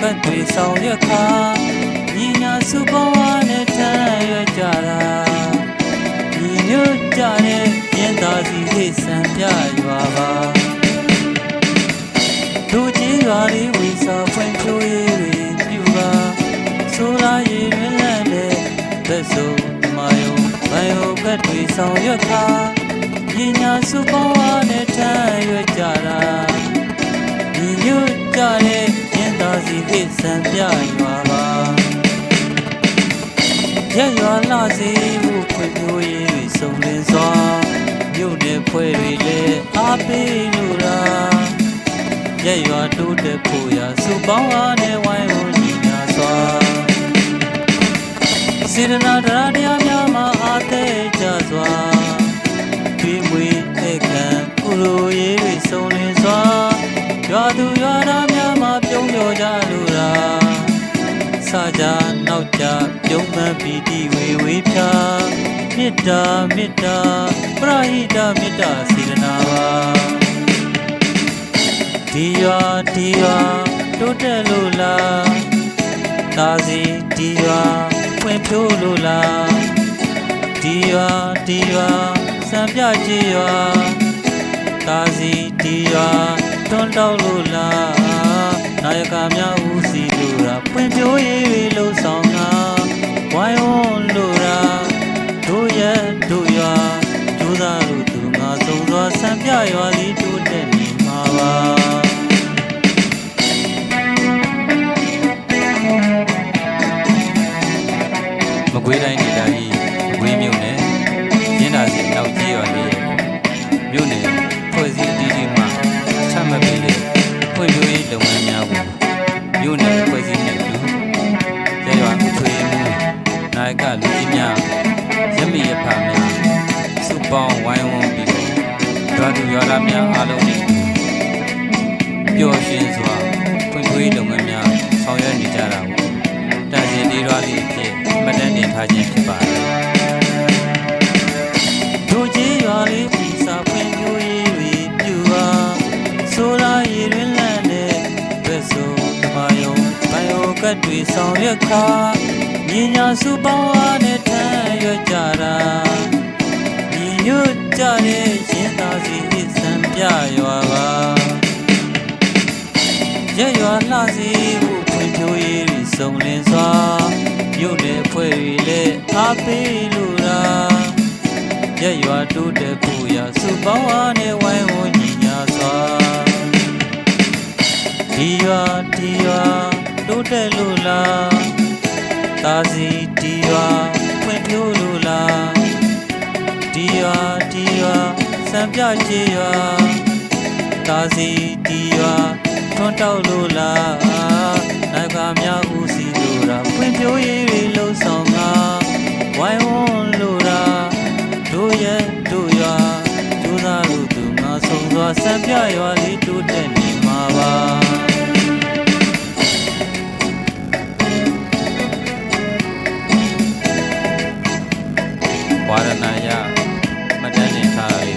ကတ်တွေဆောင်ရွက်ခါညီညာစုပေါင်းအားနဲ့ထမ်းရွက်ကြတာညီညွတ်ကြတဲ့ရင်သားစီဟိဆံပြရွာပါလူကြီးရွာလေးဝီစာဖွင့်ဖြိုးရေးတွေပြုပါဆိုလာရည်ရွယ်လန့်တဲ့သက်ဆိုမာယုံဘိုင်ဟိုကတ်တွေဆောင်ရွက်ခါညီညာစုပေါင်းအားနဲ့ထမ်းရွက်ကြတာ ညီညွတ်ကြတဲ့ရင်သားစီဟိဆံပြရွာပါရက်ရွာလာစီမှုဖွင့်ပြိုးရေးစုံလင်စွာမြို့နယ်ဖွဲ့တွေလည်းအားပေးလို့လားရက်ရွာတိုးတက်ဖို့ရာစုပေါင်းအားနဲ့ဝိုင်းဝန်းညီညာစွာစေတနာတရားတရား စကြနောက်ကြပြုံးမှန်ပီတိဝေဝေဖြာမေတ္တာမေတ္တာပရဟိတမေတ္တာစေတနာပါဒီရွာဒီရွာတိုးတက်လို့လားသာစီဒီရွာဖွင့်ဖြိုးလို့လားဒီရွာဒီရွာစံပြကြည်ရွာကာစီတီယာတွန်းတောက်လို့လားနာယကများဦးစီလို့ ရာပွင့်ပြိုးရေးတွေလှုပ်ဆောင်တာဝိုင်းဝန်းလို့ရာတို့ရဲ့တို့ရွာဒုသားလို့သူငါစုံစွာဆံပြရွာလေးတိုး နာယကလူကြီးများရမီရဖာများစုပေါင်းဝိုင်းဝန်းပြီးတော့ရွာသူရွာသားများအားလုံးနဲ့ပျော်ရွှင်စွာဖွံ့ဖြိုးရေးလုပ်ငန်းများဆောင်ရွက်နေကြတာကိုတန်စီလေးရွာလေးအဖြစ်မှတ်တမ်းတင်ထားခြင်းဖြစ်ပါတယ်တို့ကြီးရွာလေးပြည်စာဖွင့်ပြိုးရေးတွေပြူပါဆိုလာရည်တွင်လန့်တဲ့ဘက်ဆိုတမယုံဘိုင်ယိုကတ်တွေဆောင်ရွက်ခါ ညီညာစုပေါင်းအားနဲ့ထမ်းရွက်ကြတာညီညွတ်ကြတဲ့ရင်သားစီဟစ်ဆံပြရွာပါရက်ရွာလှစီမှုဖွင့်ပြိုးရေးတွေစုံလင်စွာမြို့နယ်ဖွဲ့တွေလည်းအားပေးလို့လားရက်ရွာတိုးတက်ဖို့ရာစုပေါင်းအားနဲ့ဝိုင်းဝန်းညီညာစွာဒီရွာဒီရွာတိုးတက်လို့လား တာစီဒီရွာဖွင့်ပြိုးလို့လားဒီရွာဒီရွာစံပြချေရွာတာစီဒီရွာထွန်းတောက်လို့လားနိုင်ပါများဦးစီလို့တာဖွင့်ပြိုးရေးတွေလှုပ်ဆောင်တာဝိုင်းဝန်းလို့လားတို့ရဲ့တို့ရွာကျိုးသားလို့သူငါဆုံးသွားစံပြရွာလေးတိုးတက်နေမှာပါ ရဏယမတတ်တင်ထား